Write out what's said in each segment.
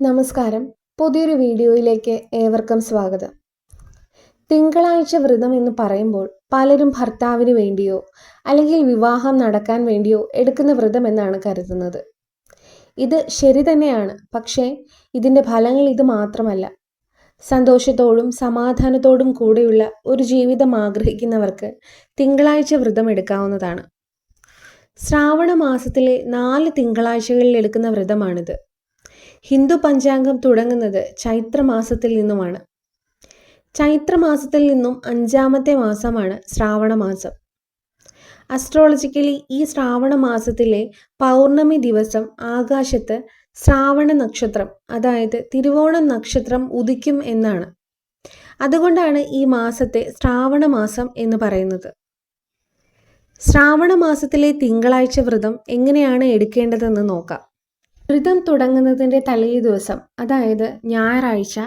നമസ്കാരം. പുതിയൊരു വീഡിയോയിലേക്ക് ഏവർക്കും സ്വാഗതം. തിങ്കളാഴ്ച വ്രതം എന്ന് പറയുമ്പോൾ പലരും ഭർത്താവിന് വേണ്ടിയോ അല്ലെങ്കിൽ വിവാഹം നടക്കാൻ വേണ്ടിയോ എടുക്കുന്ന വ്രതം എന്നാണ് കരുതുന്നത്. ഇത് ശരി തന്നെയാണ്. പക്ഷേ ഇതിന്റെ ഫലങ്ങൾ ഇത് മാത്രമല്ല. സന്തോഷത്തോടും സമാധാനത്തോടും കൂടെയുള്ള ഒരു ജീവിതം ആഗ്രഹിക്കുന്നവർക്ക് തിങ്കളാഴ്ച വ്രതം എടുക്കാവുന്നതാണ്. ശ്രാവണ മാസത്തിലെ നാല് തിങ്കളാഴ്ചകളിൽ എടുക്കുന്ന വ്രതമാണിത്. ഹിന്ദു പഞ്ചാംഗം തുടങ്ങുന്നത് ചൈത്രമാസത്തിൽ നിന്നുമാണ്. ചൈത്രമാസത്തിൽ നിന്നും അഞ്ചാമത്തെ മാസമാണ് ശ്രാവണ മാസം. അസ്ട്രോളജിക്കലി ഈ ശ്രാവണ മാസത്തിലെ പൗർണമി ദിവസം ആകാശത്ത് ശ്രാവണ നക്ഷത്രം അതായത് തിരുവോണം നക്ഷത്രം ഉദിക്കും എന്നാണ്. അതുകൊണ്ടാണ് ഈ മാസത്തെ ശ്രാവണ മാസം എന്ന് പറയുന്നത്. ശ്രാവണ മാസത്തിലെ തിങ്കളാഴ്ച വ്രതം എങ്ങനെയാണ് എടുക്കേണ്ടതെന്ന് നോക്കാം. വ്രതം തുടങ്ങുന്നതിന്റെ തലേ ദിവസം അതായത് ഞായറാഴ്ച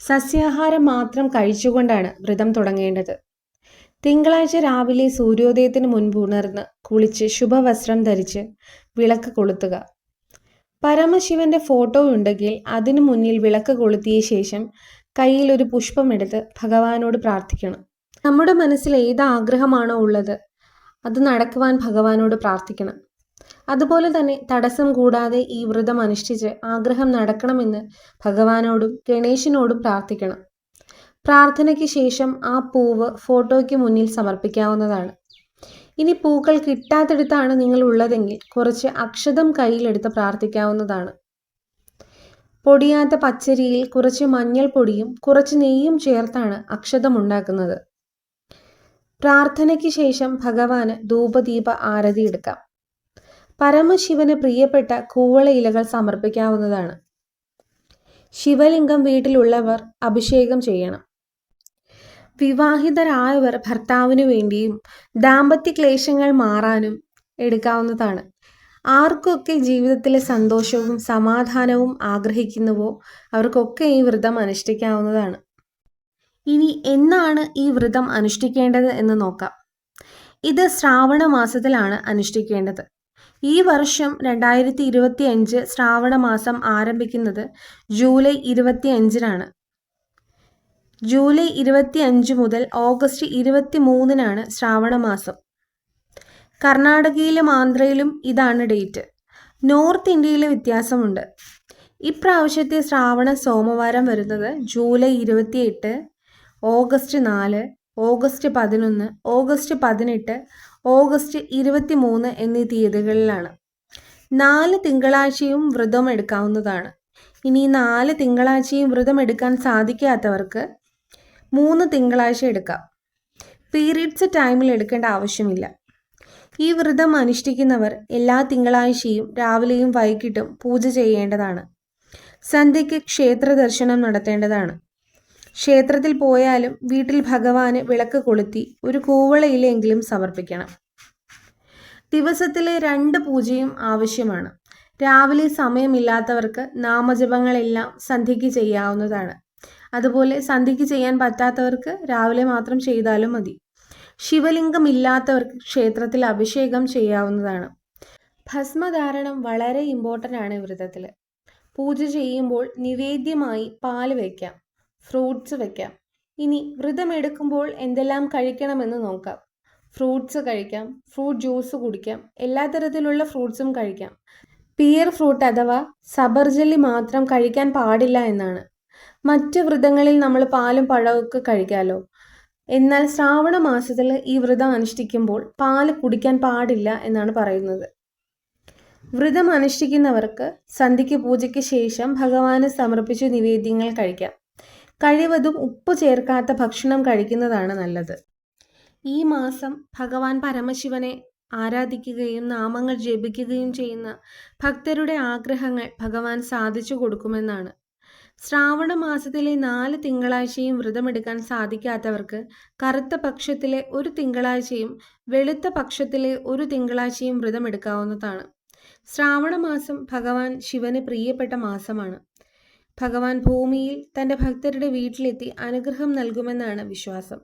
സസ്യാഹാരം മാത്രം കഴിച്ചുകൊണ്ടാണ് വ്രതം തുടങ്ങേണ്ടത്. തിങ്കളാഴ്ച രാവിലെ സൂര്യോദയത്തിന് മുൻപ് ഉണർന്ന് കുളിച്ച് ശുഭവസ്ത്രം ധരിച്ച് വിളക്ക് കൊളുത്തുക. പരമശിവന്റെ ഫോട്ടോ ഉണ്ടെങ്കിൽ അതിനു മുന്നിൽ വിളക്ക് കൊളുത്തിയ ശേഷം കയ്യിൽ ഒരു പുഷ്പമെടുത്ത് ഭഗവാനോട് പ്രാർത്ഥിക്കണം. നമ്മുടെ മനസ്സിൽ ഏത് ആഗ്രഹമാണോ ഉള്ളത് അത് നടക്കുവാൻ ഭഗവാനോട് പ്രാർത്ഥിക്കണം. അതുപോലെ തന്നെ തടസ്സം കൂടാതെ ഈ വ്രതം അനുഷ്ഠിച്ച് ആഗ്രഹം നടക്കണമെന്ന് ഭഗവാനോടും ഗണേശനോടും പ്രാർത്ഥിക്കണം. പ്രാർത്ഥനയ്ക്ക് ശേഷം ആ പൂവ് ഫോട്ടോയ്ക്ക് മുന്നിൽ സമർപ്പിക്കാവുന്നതാണ്. ഇനി പൂക്കൾ കിട്ടാത്തടുത്താണ് നിങ്ങൾ ഉള്ളതെങ്കിൽ കുറച്ച് അക്ഷതം കയ്യിലെടുത്ത് പ്രാർത്ഥിക്കാവുന്നതാണ്. പൊടിയാത്ത പച്ചരിയിൽ കുറച്ച് മഞ്ഞൾപ്പൊടിയും കുറച്ച് നെയ്യും ചേർത്താണ് അക്ഷതം ഉണ്ടാക്കുന്നത്. പ്രാർത്ഥനയ്ക്ക് ശേഷം ഭഗവാന് ധൂപദീപ ആരതി എടുക്കാം. പരമശിവന് പ്രിയപ്പെട്ട കൂവള ഇലകൾ സമർപ്പിക്കാവുന്നതാണ്. ശിവലിംഗം വീട്ടിലുള്ളവർ അഭിഷേകം ചെയ്യണം. വിവാഹിതരായവർ ഭർത്താവിനു വേണ്ടിയും ദാമ്പത്യ ക്ലേശങ്ങൾ മാറാനും എടുക്കാവുന്നതാണ്. ആർക്കൊക്കെ ജീവിതത്തിലെ സന്തോഷവും സമാധാനവും ആഗ്രഹിക്കുന്നുവോ അവർക്കൊക്കെ ഈ വ്രതം അനുഷ്ഠിക്കാവുന്നതാണ്. ഇനി എന്നാണ് ഈ വ്രതം അനുഷ്ഠിക്കേണ്ടത് എന്ന് നോക്കാം. ഇത് ശ്രാവണ മാസത്തിലാണ് അനുഷ്ഠിക്കേണ്ടത്. ഈ വർഷം രണ്ടായിരത്തി ഇരുപത്തി അഞ്ച് ശ്രാവണ മാസം ആരംഭിക്കുന്നത് ജൂലൈ ഇരുപത്തി അഞ്ചിനാണ് ജൂലൈ ഇരുപത്തി അഞ്ച് മുതൽ ഓഗസ്റ്റ് ഇരുപത്തി മൂന്നിനാണ് ശ്രാവണ മാസം കർണാടകയിലും ആന്ധ്രയിലും ഇതാണ് ഡേറ്റ്. നോർത്ത് ഇന്ത്യയിലെ വ്യത്യാസമുണ്ട്. ഇപ്രാവശ്യത്തെ ശ്രാവണ സോമവാരം വരുന്നത് ജൂലൈ ഇരുപത്തിയെട്ട് ഓഗസ്റ്റ് നാല് ഓഗസ്റ്റ് പതിനൊന്ന് ഓഗസ്റ്റ് പതിനെട്ട് ഓഗസ്റ്റ് ഇരുപത്തി മൂന്ന് എന്നീ തീയതികളിലാണ്. നാല് തിങ്കളാഴ്ചയും വ്രതം എടുക്കാവുന്നതാണ്. ഇനി നാല് തിങ്കളാഴ്ചയും വ്രതം എടുക്കാൻ സാധിക്കാത്തവർക്ക് മൂന്ന് തിങ്കളാഴ്ച എടുക്കാം. പീരീഡ്സ് ടൈമിൽ എടുക്കേണ്ട ആവശ്യമില്ല. ഈ വ്രതം അനുഷ്ഠിക്കുന്നവർ എല്ലാ തിങ്കളാഴ്ചയും രാവിലെയും വൈകിട്ടും പൂജ ചെയ്യേണ്ടതാണ്. സന്ധ്യയ്ക്ക് ക്ഷേത്ര ദർശനം നടത്തേണ്ടതാണ്. ക്ഷേത്രത്തിൽ പോയാലും വീട്ടിൽ ഭഗവാന് വിളക്ക് കൊളുത്തി ഒരു കൂവളയിലെങ്കിലും സമർപ്പിക്കണം. ദിവസത്തിലെ രണ്ട് പൂജയും ആവശ്യമാണ്. രാവിലെ സമയമില്ലാത്തവർക്ക് നാമജപങ്ങളെല്ലാം സന്ധ്യയ്ക്ക് ചെയ്യാവുന്നതാണ്. അതുപോലെ സന്ധ്യയ്ക്ക് ചെയ്യാൻ പറ്റാത്തവർക്ക് രാവിലെ മാത്രം ചെയ്താലും മതി. ശിവലിംഗം ഇല്ലാത്തവർക്ക് ക്ഷേത്രത്തിൽ അഭിഷേകം ചെയ്യാവുന്നതാണ്. ഭസ്മധാരണം വളരെ ഇമ്പോർട്ടന്റ് ആണ് വ്രതത്തിൽ പൂജ ചെയ്യുമ്പോൾ നിവേദ്യമായി പാൽ വയ്ക്കാം ഫ്രൂട്ട്സ് വെക്കാം. ഇനി വ്രതം എടുക്കുമ്പോൾ എന്തെല്ലാം കഴിക്കണമെന്ന് നോക്കാം. ഫ്രൂട്ട്സ് കഴിക്കാം ഫ്രൂട്ട് ജ്യൂസ് കുടിക്കാം എല്ലാ തരത്തിലുള്ള ഫ്രൂട്ട്സും കഴിക്കാം. പിയർ ഫ്രൂട്ട് അഥവാ സബർജലി മാത്രം കഴിക്കാൻ പാടില്ല എന്നാണ്. മറ്റ് വ്രതങ്ങളിൽ നമ്മൾ പാലും പഴമൊക്കെ കഴിക്കാമല്ലോ എന്നാൽ ശ്രാവണ മാസത്തിൽ ഈ വ്രതം അനുഷ്ഠിക്കുമ്പോൾ പാൽ കുടിക്കാൻ പാടില്ല എന്നാണ് പറയുന്നത്. വ്രതം അനുഷ്ഠിക്കുന്നവർക്ക് സന്ധ്യയ്ക്ക് പൂജയ്ക്ക് ശേഷം ഭഗവാന് സമർപ്പിച്ച നിവേദ്യങ്ങൾ കഴിക്കാം. കഴിവതും ഉപ്പ് ചേർക്കാത്ത ഭക്ഷണം കഴിക്കുന്നതാണ് നല്ലത്. ഈ മാസം ഭഗവാൻ പരമശിവനെ ആരാധിക്കുകയും നാമങ്ങൾ ജപിക്കുകയും ചെയ്യുന്ന ഭക്തരുടെ ആഗ്രഹങ്ങൾ ഭഗവാൻ സാധിച്ചു കൊടുക്കുമെന്നാണ്. ശ്രാവണ മാസത്തിലെ നാല് തിങ്കളാഴ്ചയും വ്രതമെടുക്കാൻ സാധിക്കാത്തവർക്ക് കറുത്ത പക്ഷത്തിലെ ഒരു തിങ്കളാഴ്ചയും വെളുത്ത പക്ഷത്തിലെ ഒരു തിങ്കളാഴ്ചയും വ്രതമെടുക്കാവുന്നതാണ്. ശ്രാവണ മാസം ഭഗവാൻ ശിവന് പ്രിയപ്പെട്ട മാസമാണ്. ഭഗവാൻ ഭൂമിയിൽ തന്റെ ഭക്തരുടെ വീട്ടിലെത്തി അനുഗ്രഹം നൽകുമെന്നാണ് വിശ്വാസം